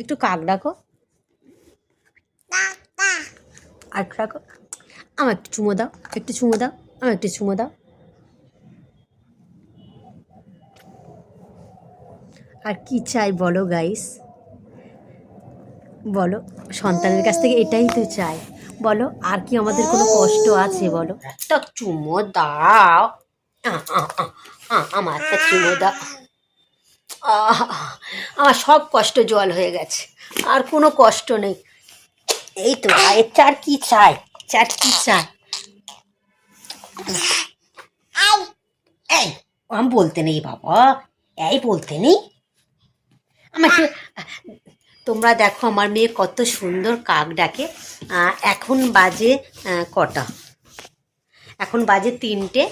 একটু কাক ডাকো। আর একটু ডাকো আমার একটু চুমো দাও, একটু চুমো দাও আমার একটু চুমো দাও। আর কি চাই বলো গাইস বলো, সন্তানের কাছ থেকে এটাই তো চাই। বলো, আর কি আমাদের কোনো কষ্ট আছে বলো? একটা চুমো দাও। আমার একটা চুমো দাও। আমার সব কষ্ট জল হয়ে গেছে। আর কোনো কষ্ট নেই। এই তো এর চার কি চাই চার কি চাই এই আমি বলতে নেই বাবা। এই বলতে নেই। আমাকে তোমরা দেখো আমার মেয়ে কত সুন্দর কাক ডাকে। এখন বাজে কটা? এখন বাজে তিনটে।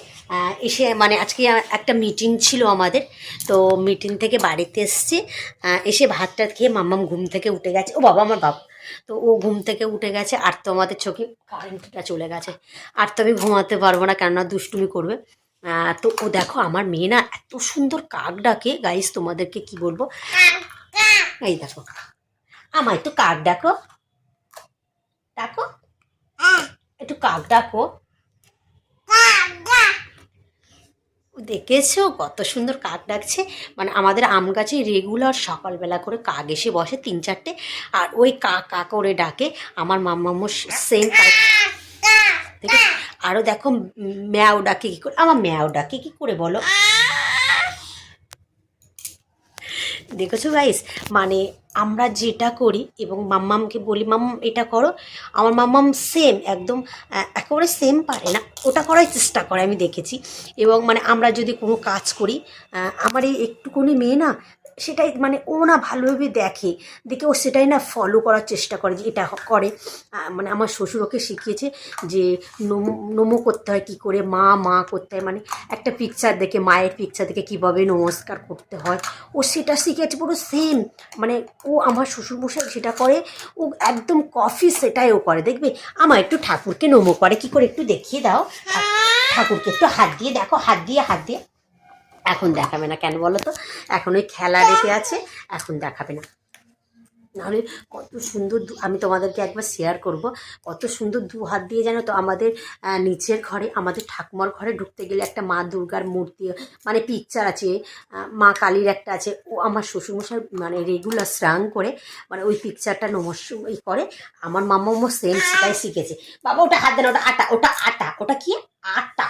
এসে মানে আজকে একটা মিটিং ছিল আমাদের, তো মিটিং থেকে বাড়িতে এসছি এসে ভাতটা খেয়ে মাম্মাম ঘুম থেকে উঠে গেছে। ও বাবা, আমার বাবা তো ও ঘুম থেকে উঠে গেছে, আর তো আমাদের চোখে কারেন্টটা চলে গেছে। আর তো আমি ঘুমাতে পারব না, কেননা দুষ্টুমি করবে। তো ও দেখো, আমার মেয়ে না এত সুন্দর কাক ডাকে। গাইস তোমাদেরকে কি বলব? এই দেখো আমার একটু কাক ডাকো। ডাকো। একটু কাক ডাকো। দেখেছ? কত সুন্দর কাক ডাকছে। মানে আমাদের আম গাছে রেগুলার সকালবেলা করে কাক এসে বসে তিন চারটে। আর ওই কাক কা করে ডাকে। আমার মাম্মাম্মু সেম দেখেছ? আরও দেখো ম্যাও ডাকে কী করে? আমার ম্যাও ডাকে কী করে বলো? দেখেছ গাইস মানে আমরা যেটা করি এবং মাম্মামকে বলি, মাম্মাম, এটা করো। আমার মাম্মাম সেম একদম একেবারে সেম পারে না। ওটা করার চেষ্টা করে, আমি দেখেছি। এবং মানে আমরা যদি কোনো কাজ করি আমার এই একটুকুনি মেয়ে না সেটাই মানে ও না ভালোভাবে দেখে দেখে ও সেটাই না ফলো করার চেষ্টা করে যে এটা করে। মানে আমার শ্বশুর ওকে শিখিয়েছে যে নমো নমো করতে হয় কী করে, মা মা করতে হয়। মানে একটা পিকচার দেখে, মায়ের পিকচার দেখে কীভাবে নমস্কার করতে হয়। ও সেটা শিখেছে পুরো সেম মানে ও আমার শ্বশুরমশাই সেটা করে, ও একদম কফি সেটাই ও করে। দেখবে, আমার একটু ঠাকুরকে নমো করে। কি করে একটু দেখিয়ে দাও। ঠাকুরকে একটু হাত দিয়ে দেখো, হাত দিয়ে হাত দিয়ে। এখন দেখাবে না কেন বলো তো? এখন ওই খেলা রেখে আছে, এখন দেখাবে না। নাহলে কত সুন্দর আমি তোমাদেরকে একবার শেয়ার করব, কত সুন্দর দু হাত দিয়ে জানো তো আমাদের নিচের ঘরে, আমাদের ঠাকুমার ঘরে ঢুকতে গেলে একটা মা দুর্গার মূর্তি মানে পিকচার আছে মা কালীর একটা আছে, ও আমার শ্বশুরমশাই মানে রেগুলার স্নান করে মানে ওই পিকচারটা নমস্য, ই করে, আমার মাম্মাম্মা সেম সেটাই শিখেছে। বাবা, ওটা হাত দেন ওটা আটা ওটা আটা, ওটা কি আটা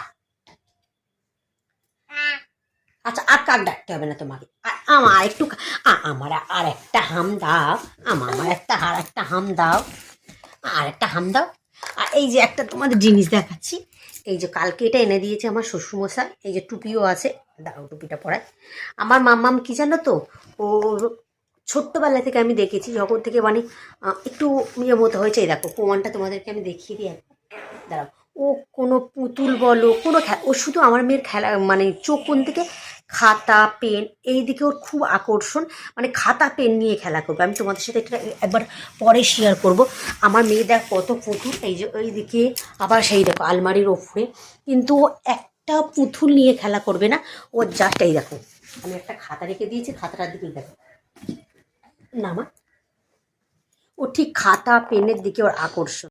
আচ্ছা আর কাক ডাকতে হবে না তোমাকে? আমার একটু আমার আর একটা হাম দাও। আমার একটা, আর একটা হাম দাও। আর একটা হাম দাও। আর এই যে একটা তোমাদের জিনিস দেখাচ্ছি। এই যে কালকে এটা এনে দিয়েছে আমার শ্বশুরমশাই। এই যে টুপিও আছে। দাও টুপিটা পরায় আমার মাম্মাম কি জানো তো? ও ছোট্টবেলা থেকে আমি দেখেছি, যখন থেকে মানে একটু ইয়ে মতো হয়েছে। এই দেখো, প্রমাণটা তোমাদেরকে আমি দেখিয়ে দিই দাঁড়াও। ও কোনো পুতুল বলো, কোনো খে- ও শুধু আমার মেয়ের খেলা মানে চোখ কোন থেকে খাতা, পেন এই দিকে ওর খুব আকর্ষণ। মানে খাতা, পেন নিয়ে খেলা করবে। আমি তোমাদের সাথে এটা একবার পরে শেয়ার করব। আমার মেয়ে দেখ কত পুতুল। এই যে ওই দিকে আবার সেই দেখো আলমারির ওপরে। কিন্তু ও একটা পুতুল নিয়ে খেলা করবে না। ও জাস্ট এই দেখো, আমি একটা খাতা রেখে দিয়েছি, খাতাটার দিকে দেখো। না মা, ও ঠিক খাতা, পেনের দিকে ওর আকর্ষণ।